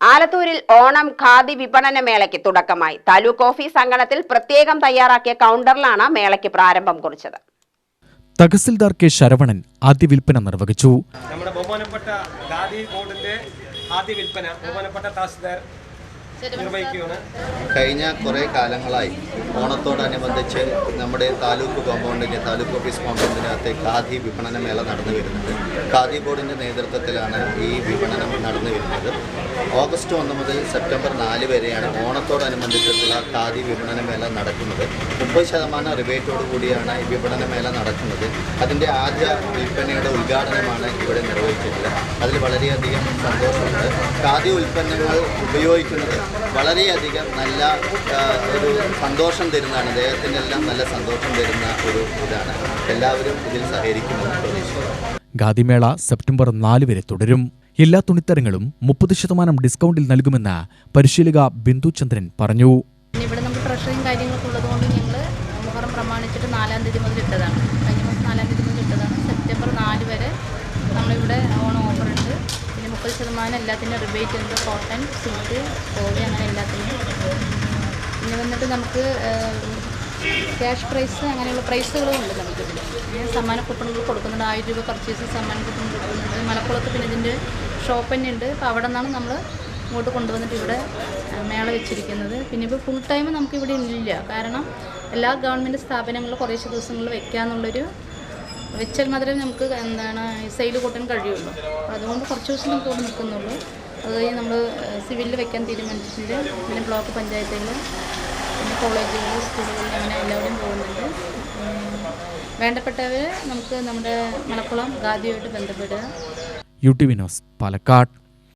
ആലത്തൂരിൽ ഓണം ഖാദി വിപണന മേളയ്ക്ക് തുടക്കമായി. താലൂക്ക് ഓഫീസ് അങ്കണത്തിൽ പ്രത്യേകം തയ്യാറാക്കിയ കൗണ്ടറിലാണ് മേളയ്ക്ക് പ്രാരംഭം കുറിച്ചത്. തഹസിൽദാർ കെ ശരവണൻ ആദ്യ വിൽപ്പന നിർവഹിച്ചു. നമ്മുടെ ബഹുമാനപ്പെട്ട ഖാദി ബോർഡിന്റെ ആദ്യ വിൽപ്പന ബഹുമാനപ്പെട്ട തഹസിൽദാർ നിർവഹിക്കുകയാണ്. കഴിഞ്ഞ കുറെ കാലങ്ങളായി ഓണത്തോടനുബന്ധിച്ച് നമ്മുടെ താലൂക്ക് കോമ്പൗണ്ടിന്റെ താലൂക്ക് ഓഫീസ് കോമ്പൗണ്ടിനകത്ത് ഖാദി വിപണന മേള നടന്നു വരുന്നത്. ഖാദി ബോർഡിന്റെ നേതൃത്വത്തിലാണ് ഈ വിപണനം നടന്നു വരുന്നത്. ഓഗസ്റ്റ് ഒന്ന് മുതൽ സെപ്റ്റംബർ നാല് വരെയാണ് ഓണത്തോടനുബന്ധിച്ചിട്ടുള്ള ഖാദി വിപണന മേള നടക്കുന്നത്. മുപ്പത് ശതമാനം റിബേറ്റോടു കൂടിയാണ് ഈ വിപണന മേള നടക്കുന്നത്. അതിന്റെ ആദ്യ വിൽപ്പനയുടെ ഉദ്ഘാടനമാണ് ഇവിടെ നിർവഹിച്ചിട്ടുള്ളത്. അതിൽ വളരെയധികം സന്തോഷമുണ്ട്. ഖാദി ഉൽപ്പന്നങ്ങൾ ഉപയോഗിക്കുന്നത് വളരെയധികം നല്ല ഒരു സന്തോഷം തരുന്നതാണ്. ദേഹത്തിനെല്ലാം എല്ലാം നല്ല സന്തോഷം തരുന്ന ഒരു ഇതാണ്. എല്ലാവരും ഇതിൽ സഹകരിക്കുമെന്ന് പ്രതീക്ഷിക്കുന്നു. ഖാദിമേള സെപ്റ്റംബർ നാല് വരെ തുടരും. എല്ലാ തുണിത്തരങ്ങളും മുപ്പത് ശതമാനം ഡിസ്കൗണ്ടിൽ നൽകുമെന്ന് പരിശീലക ബിന്ദു ചന്ദ്രൻ പറഞ്ഞു. ഇവിടെ നമ്മൾ പ്രഷറും കാര്യങ്ങളൊക്കെ ഉള്ളതുകൊണ്ട് ഞങ്ങൾ മുഹറം പ്രമാണിച്ചിട്ട് നാലാം തീയതി മുതൽ ഇട്ടതാണ്. കഴിഞ്ഞ മാസം നാലാം തീയതി മുതൽ ഇട്ടതാണ്. സെപ്റ്റംബർ നാല് വരെ നമ്മളിവിടെ ഓണം ഓഫർ ഉണ്ട്. പിന്നെ മുപ്പത് ശതമാനം എല്ലാത്തിനും റിബേറ്റ് ഉണ്ട്. കോട്ടൺ സിൽക്ക് കോവി അങ്ങനെ എല്ലാത്തിനും. പിന്നെ വന്നിട്ട് നമുക്ക് ക്യാഷ് പ്രൈസ് അങ്ങനെയുള്ള പ്രൈസുകളും ഉണ്ട് നമുക്ക് സമ്മാന കൂപ്പണുകൾ കൊടുക്കുന്നുണ്ട്. ആയിരം രൂപ പർച്ചേസ് സമ്മാന കൂപ്പൺ കൊടുക്കുന്നുണ്ട്. മലപ്പുറത്ത് പിന്നെ ഇതിന്റെ ഷോപ്പ് തന്നെ ഉണ്ട്. അപ്പോൾ അവിടെ നിന്നാണ് നമ്മൾ ഇങ്ങോട്ട് കൊണ്ടുവന്നിട്ട് ഇവിടെ മേള വെച്ചിരിക്കുന്നത്. പിന്നെ ഇപ്പോൾ ഫുൾ ടൈം നമുക്ക് ഇവിടെ ഇല്ല. കാരണം എല്ലാ ഗവൺമെന്റ് സ്ഥാപനങ്ങളും കുറേശ്ശെ ദിവസങ്ങളിൽ വെക്കാന്നുള്ളൊരു വെച്ചാൽ മാത്രമേ നമുക്ക് എന്താണ് സെയിൽ കൂട്ടാൻ കഴിയുള്ളൂ. അതുകൊണ്ട് കുറച്ച് ദിവസം നമുക്ക് ഇവിടെ നിൽക്കുന്നുള്ളൂ. അത് കഴിഞ്ഞ് നമ്മൾ സിവിലിൽ വെക്കാൻ തീരുമാനിച്ചിട്ടുണ്ട്. പിന്നെ ബ്ലോക്ക് പഞ്ചായത്തുകൾ കോളേജുകൾ സ്കൂളുകളിൽ അങ്ങനെ എല്ലാവരും പോകുന്നുണ്ട്. വേണ്ടപ്പെട്ടവർ നമുക്ക് നമ്മുടെ മലപ്പുറം ഖാദിയുമായിട്ട് ബന്ധപ്പെടുക. U T Vinos Palakkad.